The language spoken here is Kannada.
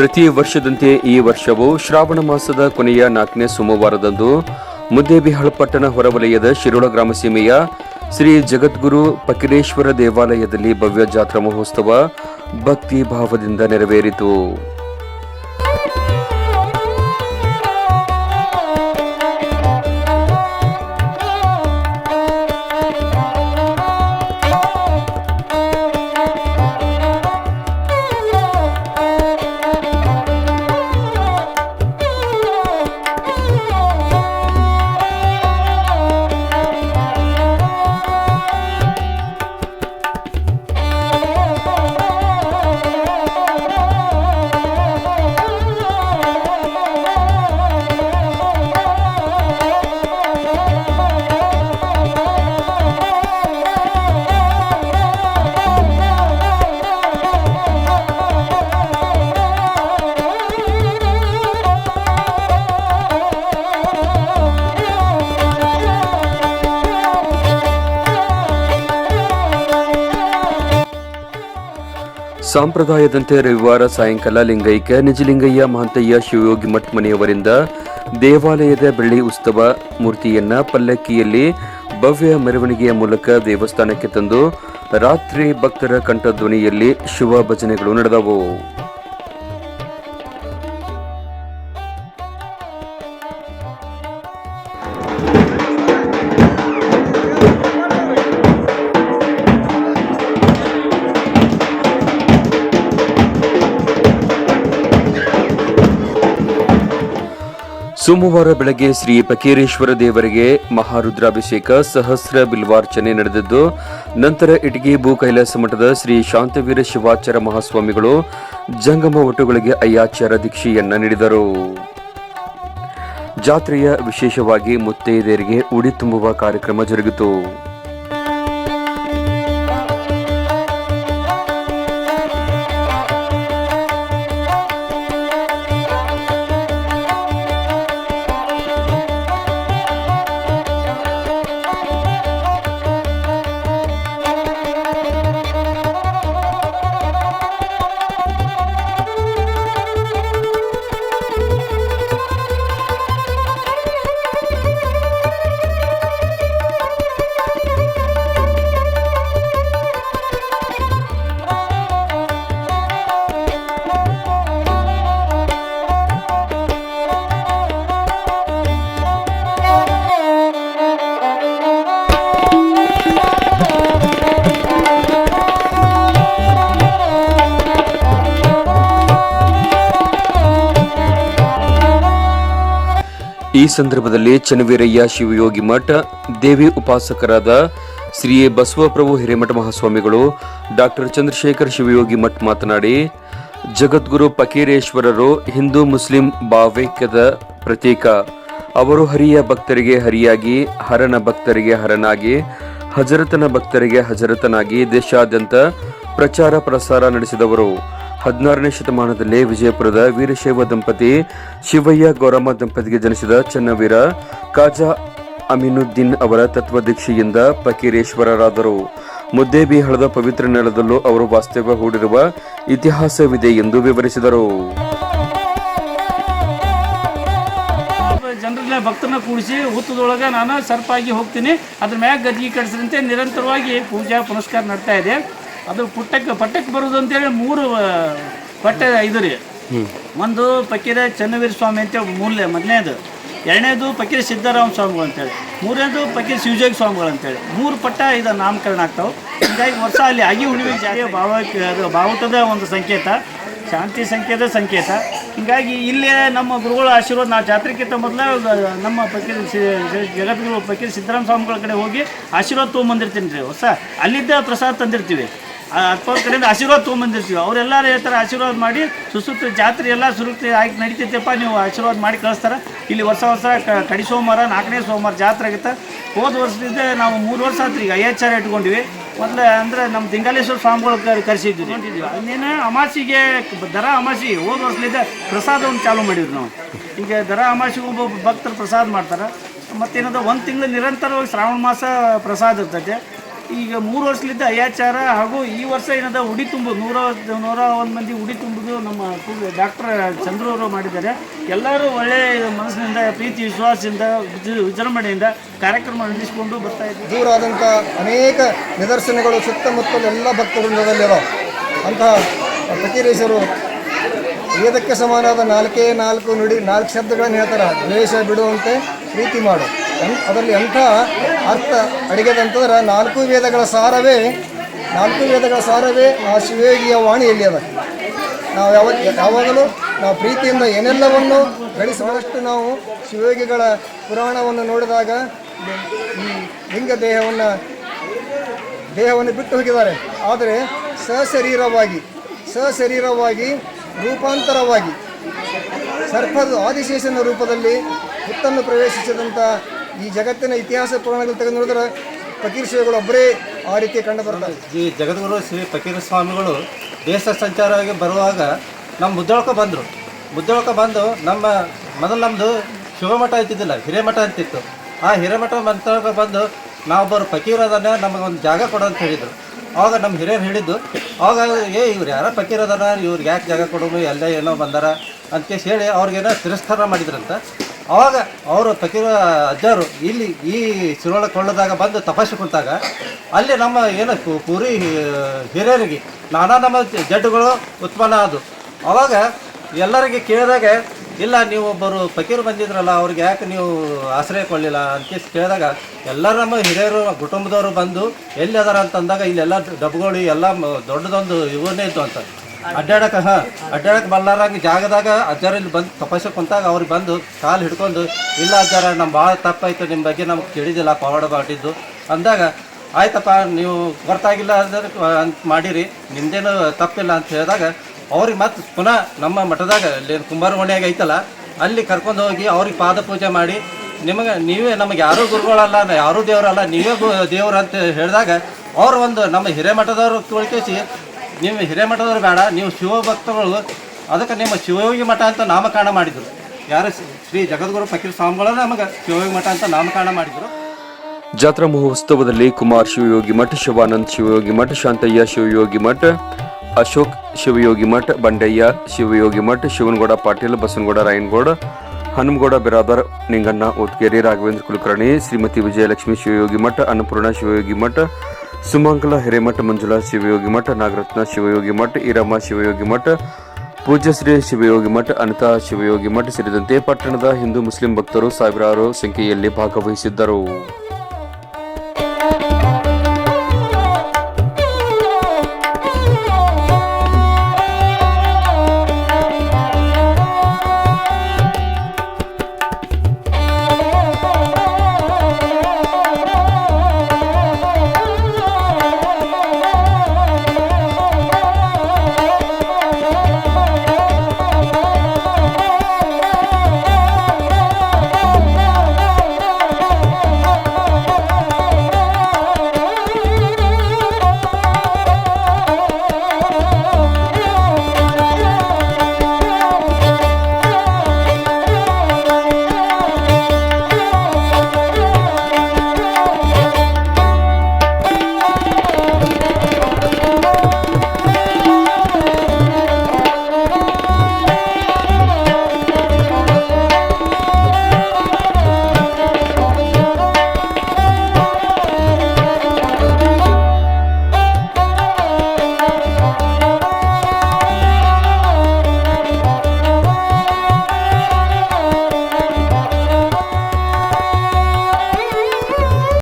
ಪ್ರತಿ ವರ್ಷದಂತೆ ಈ ವರ್ಷವೂ ಶ್ರಾವಣ ಮಾಸದ ಕೊನೆಯ ನಾಲ್ಕನೇ ಸೋಮವಾರದಂದು ಮುದ್ದೇಬಿಹಾಳ ಪಟ್ಟಣ ಹೊರವಲಯದ ಶಿರೋಳ ಗ್ರಾಮ ಸೀಮೆಯ ಶ್ರೀ ಜಗದ್ಗುರು ಪಕಿರೇಶ್ವರ ದೇವಾಲಯದಲ್ಲಿ ಭವ್ಯ ಜಾತ್ರಾ ಮಹೋತ್ಸವ ಭಕ್ತಿ ಭಾವದಿಂದ ನೆರವೇರಿತು. ಸಂಪ್ರದಾಯದಂತೆ ರವಿವಾರ ಸಾಯಂಕಾಲ ಲಿಂಗೈಕ್ಯ ನಿಜಲಿಂಗಯ್ಯ ಮಹಂತಯ್ಯ ಶಿವಯೋಗಿ ಮಠ್ ಮನೆಯವರಿಂದ ದೇವಾಲಯದ ಬೆಳ್ಳಿ ಉತ್ಸವ ಮೂರ್ತಿಯನ್ನ ಪಲ್ಲಕ್ಕಿಯಲ್ಲಿ ಭವ್ಯ ಮೆರವಣಿಗೆಯ ಮೂಲಕ ದೇವಸ್ಥಾನಕ್ಕೆ ತಂದು ರಾತ್ರಿ ಭಕ್ತರ ಕಂಠಧ್ವನಿಯಲ್ಲಿ ಶುಭ ಭಜನೆಗಳು ನಡೆದವು. ಸೋಮವಾರ ಬೆಳಗ್ಗೆ ಶ್ರೀ ಪಕೀರೇಶ್ವರ ದೇವರಿಗೆ ಮಹಾರುದ್ರಾಭಿಷೇಕ ಸಹಸ್ರ ಬಿಲ್ವಾರ್ಚನೆ ನಡೆದಿದ್ದು, ನಂತರ ಇಟಗಿ ಭೂ ಕೈಲಾಸ ಮಠದ ಶ್ರೀ ಶಾಂತವೀರ ಶಿವಾಚಾರ ಮಹಾಸ್ವಾಮಿಗಳು ಜಂಗಮ ಒಟ್ಟುಗಳಿಗೆ ಅಯ್ಯಾಚಾರ ದೀಕ್ಷೆಯನ್ನ ನೀಡಿದರು. ಜಾತ್ರೆಯ ವಿಶೇಷವಾಗಿ ಮುತ್ತೈದೆಯರಿಗೆ ಉಡಿ ತುಂಬುವ ಕಾರ್ಯಕ್ರಮ ಜರುಗಿತು. ಈ ಸಂದರ್ಭದಲ್ಲಿ ಚನ್ನವೀರಯ್ಯ ಶಿವಯೋಗಿ ಮಠ, ದೇವಿ ಉಪಾಸಕರಾದ ಶ್ರೀ ಬಸವಪ್ರಭು ಹಿರೇಮಠ ಮಹಾಸ್ವಾಮಿಗಳು ಡಾಕ್ಟರ್ ಚಂದ್ರಶೇಖರ್ ಶಿವಯೋಗಿ ಮಠ್ ಮಾತನಾಡಿ, ಜಗದ್ಗುರು ಪಕೀರೇಶ್ವರರು ಹಿಂದೂ ಮುಸ್ಲಿಂ ಭಾವೈಕ್ಯದ ಪ್ರತೀಕ. ಅವರು ಹರಿಯ ಭಕ್ತರಿಗೆ ಹರಿಯಾಗಿ, ಹರನ ಭಕ್ತರಿಗೆ ಹರನಾಗಿ, ಹಜರತನ ಭಕ್ತರಿಗೆ ಹಜರತನಾಗಿ ದೇಶಾದ್ಯಂತ ಪ್ರಚಾರ ಪ್ರಸಾರ ನಡೆಸಿದವರು. ಹದಿನಾರನೇ ಶತಮಾನದಲ್ಲಿ ವಿಜಯಪುರದ ವೀರಶೈವ ದಂಪತಿ ಶಿವಯ್ಯ ಗೌರಮ್ಮ ದಂಪತಿಗೆ ಜನಿಸಿದ ಚನ್ನವೀರ ಕಾಜಾ ಅಮೀನುದ್ದೀನ್ ಅವರ ತತ್ವದೀಕ್ಷೆಯಿಂದ ಫಕೀರೇಶ್ವರರಾದರು. ಮುದ್ದೇಬಿಹಳದ ಪವಿತ್ರ ನೆಲದಲ್ಲೂ ಅವರು ವಾಸ್ತವ್ಯ ಹೂಡಿರುವ ಇತಿಹಾಸವಿದೆ ಎಂದು ವಿವರಿಸಿದರು. ಜನರನ್ನ ಭಕ್ತರನ್ನ ಕೂಡಿಸಿ ಹುತ್ತದೊಳಗೆ ನಾನು ಸರ್ಪಾಗಿ ಹೋಗ್ತೀನಿ. ಅದ್ರ ಮ್ಯಾಗ ಗದ್ದಿಗೆ ಕಡಿಸಿದಂತೆ ನಿರಂತರವಾಗಿ ಪೂಜಾ ಪುನಸ್ಕಾರ ನಡ್ತಾ ಇದೆ. ಅದು ಪುಟ್ಟಕ್ಕೆ ಪಟ್ಟಕ್ಕೆ ಬರೋದು ಅಂತೇಳಿ ಮೂರು ಪಟ್ಟ ಇದು ರೀ. ಒಂದು ಪಕ್ಕೀರ ಚನ್ನವೀರ ಸ್ವಾಮಿ ಅಂತೇಳಿ ಮೂಲ ಮೊದಲನೇದು. ಎರಡನೇದು ಪಕ್ಕೀರ ಸಿದ್ದರಾಮ ಸ್ವಾಮಿಗಳು ಅಂತೇಳಿ. ಮೂರನೇದು ಪಕ್ಕೀರ ಶಿವಜೋಗಿ ಸ್ವಾಮಿಗಳು ಅಂತೇಳಿ. ಮೂರು ಪಟ್ಟ ಇದು ನಾಮಕರಣ ಆಗ್ತಾವೆ. ಹೀಗಾಗಿ ವರ್ಷ ಅಲ್ಲಿ ಆಗಿ ಹುಣ್ಣಿಮೆ ಜಾತಿಯ ಭಾವ ಅದು ಭಾವುಟದ ಒಂದು ಸಂಕೇತ. ಶಾಂತಿ ಸಂಕೇತ ಸಂಕೇತ. ಹೀಗಾಗಿ ಇಲ್ಲೇ ನಮ್ಮ ಗುರುಗಳ ಆಶೀರ್ವಾದ ನಾವು ಜಾತ್ರೆಗಿಂತ ಮೊದಲೇ ನಮ್ಮ ಪಕ್ಕಿ ಜಗದ್ಗುರು ಫಕೀರ್ ಸಿದ್ದರಾಮ ಸ್ವಾಮಿಗಳ ಕಡೆ ಹೋಗಿ ಆಶೀರ್ವಾದ ತೊಗೊಂಬಂದಿರ್ತೀನಿ ರೀ. ಹೊಸ ಅಲ್ಲಿದ್ದ ಪ್ರಸಾದ ತಂದಿರ್ತೀವಿ. ಅಪ್ಪ ಕಡೆಯಿಂದ ಆಶೀರ್ವಾದ ತೊಗೊಂಬಂದಿರ್ತೀವಿ. ಅವರೆಲ್ಲರೂ ಹೇಳ್ತಾರೆ, ಆಶೀರ್ವಾದ ಮಾಡಿ ಸುಸುತ್ತ ಜಾತ್ರೆ ಎಲ್ಲ ಸುರುತ್ತೆ ಆಯ್ತು ನಡೀತೈತೆಪ್ಪ, ನೀವು ಆಶೀರ್ವಾದ ಮಾಡಿ ಕಳಿಸ್ತಾರೆ. ಇಲ್ಲಿ ವರ್ಷ ವರ್ಷ ಕಡಿ ಸೋಮವಾರ, ನಾಲ್ಕನೇ ಸೋಮವಾರ ಜಾತ್ರೆ ಆಗುತ್ತೆ. ಹೋದ ವರ್ಷದಿಂದ ನಾವು ಮೂರು ವರ್ಷ ಆತ್ರಿ ಈಗ ಐ ಎಚ್ ಆರ್ ಇಟ್ಕೊಂಡಿವಿ. ಮೊದಲು ಅಂದರೆ ನಮ್ಮ ದಿಂಗಾಲೇಶ್ವರ ಸ್ವಾಮಿಗಳು ಕರ್ ಕರೆಸಿದ್ವಿ. ಇನ್ನೇನು ಅಮಾಸಿಗೆ, ದರ ಅಮಾಸಿ, ಹೋದ ವರ್ಷದಿಂದ ಪ್ರಸಾದವನ್ನು ಚಾಲು ಮಾಡಿದ್ವಿ ನಾವು. ಈಗ ದರ ಅಮಾಸಿಗೆ ಒಬ್ಬ ಭಕ್ತರು ಪ್ರಸಾದ ಮಾಡ್ತಾರೆ. ಮತ್ತೇನದ ಒಂದು ತಿಂಗಳು ನಿರಂತರವಾಗಿ ಶ್ರಾವಣ ಮಾಸ ಪ್ರಸಾದ ಇರ್ತೈತೆ. ಈಗ ಮೂರು ವರ್ಷಲಿದ್ದ ಅಯಾಚಾರ ಹಾಗೂ ಈ ವರ್ಷ ಏನದ ಉಡಿ ತುಂಬು, ನೂರ ನೂರ ಒಂದು ಮಂದಿ ಉಡಿ ತುಂಬುದು ನಮ್ಮ ಡಾಕ್ಟರ್ ಚಂದ್ರವರು ಮಾಡಿದ್ದಾರೆ. ಎಲ್ಲರೂ ಒಳ್ಳೆ ಮನಸ್ಸಿನಿಂದ, ಪ್ರೀತಿ, ವಿಶ್ವಾಸದಿಂದ, ವಿಜೃ- ವಿಜೃಂಭಣೆಯಿಂದ ಕಾರ್ಯಕ್ರಮ ನಡೆಸಿಕೊಂಡು ಬರ್ತಾ ಇದ್ದೀವಿ. ದೂರಾದಂಥ ಅನೇಕ ನಿದರ್ಶನಗಳು ಸುತ್ತಮುತ್ತಲು ಎಲ್ಲ ಭಕ್ತವೃಂದದಲ್ಲಿರೋ ಅಂತಹ ಫಕೀರೇಶರು ವೇದಕ್ಕೆ ಸಮಾನವಾದ ನಾಲ್ಕೇ ನಾಲ್ಕು ನುಡಿ ನಾಲ್ಕು ಶಬ್ದಗಳನ್ನು ಹೇಳ್ತಾರೆ. ದ್ವೇಷ ಬಿಡುವಂತೆ ಪ್ರೀತಿ ಮಾಡು. ಅದರಲ್ಲಿ ಅಂಥ ಅರ್ಥ ಅಡಿಗೆದಂತಂದ್ರೆ ನಾಲ್ಕು ವೇದಗಳ ಸಾರವೇ, ನಾಲ್ಕು ವೇದಗಳ ಸಾರವೇ ಆ ಶಿವಯೋಗಿಯ ವಾಣಿಯಲ್ಲಿ ಅದ. ನಾವು ಯಾವ ಯಾವಾಗಲೂ ನಾವು ಪ್ರೀತಿಯಿಂದ ಏನೆಲ್ಲವನ್ನು ಗಳಿಸುವಷ್ಟು ನಾವು ಶಿವಯೋಗಿಗಳ ಪುರಾಣವನ್ನು ನೋಡಿದಾಗ ಈ ಲಿಂಗ ದೇಹವನ್ನು ದೇಹವನ್ನು ಬಿಟ್ಟು ಹೋಗಿದ್ದಾರೆ. ಆದರೆ ಸಶರೀರವಾಗಿ ಸಶರೀರವಾಗಿ, ರೂಪಾಂತರವಾಗಿ, ಸರ್ಪದ ಆದಿಶೇಷನ ರೂಪದಲ್ಲಿ ಹುತ್ತನ್ನು ಪ್ರವೇಶಿಸಿದಂಥ ಈ ಜಗತ್ತಿನ ಇತಿಹಾಸ ಪುರಾಣಗಳು ತೆಗೆದು ನೋಡಿದ್ರೆ ಫಕೀರ್ ಶಿವಗಳು ಒಬ್ಬರೇ ಆ ರೀತಿ ಕಂಡು ಬರ್ತಾರೆ. ಈ ಜಗದ್ಗುರು ಶ್ರೀ ಫಕೀರ ಸ್ವಾಮಿಗಳು ದೇಶ ಸಂಚಾರವಾಗಿ ಬರುವಾಗ ನಮ್ಮ ಮುದ್ದೊಳಕ ಬಂದರು. ಮುದ್ದೊಳಕ ಬಂದು ನಮ್ಮ ಮೊದಲು ನಮ್ಮದು ಶಿವಮಠ ಅಂತಿದ್ದಿಲ್ಲ ಹಿರೇಮಠ ಅಂತಿತ್ತು. ಆ ಹಿರೇಮಠ ಮಂತೊಳಕ ಬಂದು ನಾವೊಬ್ಬರು ಫಕೀರ್ ಅದನ್ನ ನಮಗೆ ಒಂದು ಜಾಗ ಕೊಡು ಅಂತ ಹೇಳಿದರು. ಆವಾಗ ನಮ್ಮ ಹಿರಿಯರು ಹೇಳಿದ್ದು ಆವಾಗ ಏ, ಇವ್ರು ಯಾರ ಅದಾರ ಇವ್ರಿಗೆ ಯಾಕೆ ಜಾಗ ಕೊಡೋನು ಎಲ್ಲ ಏನೋ ಬಂದಾರ ಅಂತ ಹೇಳಿ ಅವ್ರಿಗೇನೋ ತಿರಸ್ಕಾರ ಮಾಡಿದ್ರಂತ. ಅವಾಗ ಅವರು ತಕೀರ ಅಜ್ಜರು ಇಲ್ಲಿ ಈ ಶಿರೋಳ ಕೊಳ್ಳದಾಗ ಬಂದು ತಪಸ್ಸು ಕುಂತಾಗ ಅಲ್ಲಿ ನಮ್ಮ ಏನು ಪೂರಿ ಹಿರಿಯರಿಗೆ ನಾನಾ ನಮ್ಮ ಜಡ್ಡುಗಳು ಉತ್ಪನ್ನ ಅದು ಅವಾಗ ಎಲ್ಲರಿಗೆ ಕೇಳಿದಾಗ, ಇಲ್ಲ, ನೀವು ಒಬ್ಬರು ಫಕೀರ್ ಬಂದಿದ್ರಲ್ಲ, ಅವ್ರಿಗೆ ಯಾಕೆ ನೀವು ಆಶ್ರಯ ಕೊಡಲಿಲ್ಲ ಅಂತ ಕೇಳಿದಾಗ ಎಲ್ಲರ ನಮ್ಮ ಹಿರಿಯರು, ಕುಟುಂಬದವರು ಬಂದು ಎಲ್ಲಿ ಅದಾರ ಅಂತಂದಾಗ ಇಲ್ಲೆಲ್ಲ ಡಬ್ಗಳು ಎಲ್ಲ ದೊಡ್ಡದೊಂದು ಇವನ್ನೇ ಇದ್ದು ಅಂತ. ಅಡ್ಡಾಡಕ, ಹಾ ಅಡ್ಡಾಡಕ್ಕೆ ಬಲ್ಲಾರಂಗ ಜಾಗದಾಗ ಅಜ್ಜಾರ ಇಲ್ಲಿ ಬಂದು ತಪಾಸಕ್ಕೆ ಕುಂತಾಗ ಅವ್ರಿಗೆ ಬಂದು ಕಾಲು ಹಿಡ್ಕೊಂಡು, ಇಲ್ಲ ಅಜ್ಜಾರ ನಮ್ಮ ಭಾಳ ತಪ್ಪಾಯ್ತು ನಿಮ್ಮ ಬಗ್ಗೆ ನಮ್ಗೆ ತಿಳಿದಿಲ್ಲ, ಪವಾಡ ಬಾಟಿದ್ದು. ಅಂದಾಗ, ಆಯ್ತಪ್ಪ, ನೀವು ಗೊತ್ತಾಗಿಲ್ಲ ಅಂದ್ರೆ ಅಂತ ಮಾಡಿರಿ, ನಿಮ್ದೇನು ತಪ್ಪಿಲ್ಲ ಅಂತ ಹೇಳಿದಾಗ, ಅವ್ರಿಗೆ ಮತ್ತೆ ಪುನಃ ನಮ್ಮ ಮಠದಾಗ, ಅಲ್ಲಿ ಕುಂಬಾರಮಣಿಯಾಗ ಐತಲ್ಲ, ಅಲ್ಲಿ ಕರ್ಕೊಂಡು ಹೋಗಿ ಅವ್ರಿಗೆ ಪಾದ ಪೂಜೆ ಮಾಡಿ, ನಿಮಗೆ, ನೀವೇ ನಮಗೆ ಯಾರೂ ಗುರುಗಳಲ್ಲ ಯಾರೂ ದೇವರಲ್ಲ, ನೀವೇ ದೇವ್ರು ಅಂತ ಹೇಳಿದಾಗ, ಅವ್ರು ಒಂದು ನಮ್ಮ ಹಿರೇಮಠದವ್ರು ತಿಳ್ಕೇಸಿ ನೀವು ಹಿರೇಮಠದವ್ರು ಬೇಡ, ನೀವು ಶಿವಭಕ್ತಗಳು, ಅದಕ್ಕೆ ನಿಮ್ಮ ಶಿವಯೋಗಿ ಮಠ ಅಂತ ನಾಮಕರಣ ಮಾಡಿದರು. ಯಾರು ಶ್ರೀ ಜಗದ್ಗುರು ಫಕೀರ್ ಸ್ವಾಮಿಗಳು ನಮಗೆ ಶಿವಯೋಗಿ ಮಠ ಅಂತ ನಾಮಕರಣ ಮಾಡಿದರು. ಜಾತ್ರಾ ಮಹೋತ್ಸವದಲ್ಲಿ ಕುಮಾರ್ ಶಿವಯೋಗಿ ಮಠ, ಶಿವಾನಂದ್ ಶಿವಯೋಗಿ ಮಠ, ಶಾಂತಯ್ಯ ಶಿವಯೋಗಿ ಮಠ, ಅಶೋಕ್ ಶಿವಯೋಗಿ ಮಠ, ಬಂಡಯ್ಯ ಶಿವಯೋಗಿ ಮಠ, ಶಿವನಗೌಡ ಪಾಟೀಲ್, ಬಸವನಗೌಡ ರಾಯನಗೌಡ, ಹನುಮಗೌಡ ಬಿರಾದರ್, ನಿಂಗಣ್ಣ, ಓತ್ಗೇರಿ, ರಾಘವೇಂದ್ರ ಕುಲಕರ್ಣಿ, ಶ್ರೀಮತಿ ವಿಜಯಲಕ್ಷ್ಮಿ ಶಿವಯೋಗಿ ಮಠ, ಅನ್ನಪೂರ್ಣ ಶಿವಯೋಗಿ ಮಠ ಸುಮಂಗಲ, ಹಿರೇಮಠ, ಮಂಜುಳಾ, ಶಿವಯೋಗಿ ಮಠ, ನಾಗರತ್ನ, ಶಿವಯೋಗಿ ಮಠ, ಈರಮ್ಮ, ಶಿವಯೋಗಿ ಮಠ, ಪೂಜ್ಯಶ್ರೀ, ಶಿವಯೋಗಿ ಮಠ, ಅನಿತಾ, ಶಿವಯೋಗಿ ಮಠ ಸೇರಿದಂತೆ ಪಟ್ಟಣದ ಹಿಂದೂ ಮುಸ್ಲಿಂ ಭಕ್ತರು ಸಾವಿರಾರು ಸಂಖ್ಯೆಯಲ್ಲಿ ಭಾಗವಹಿಸಿದ್ದರು.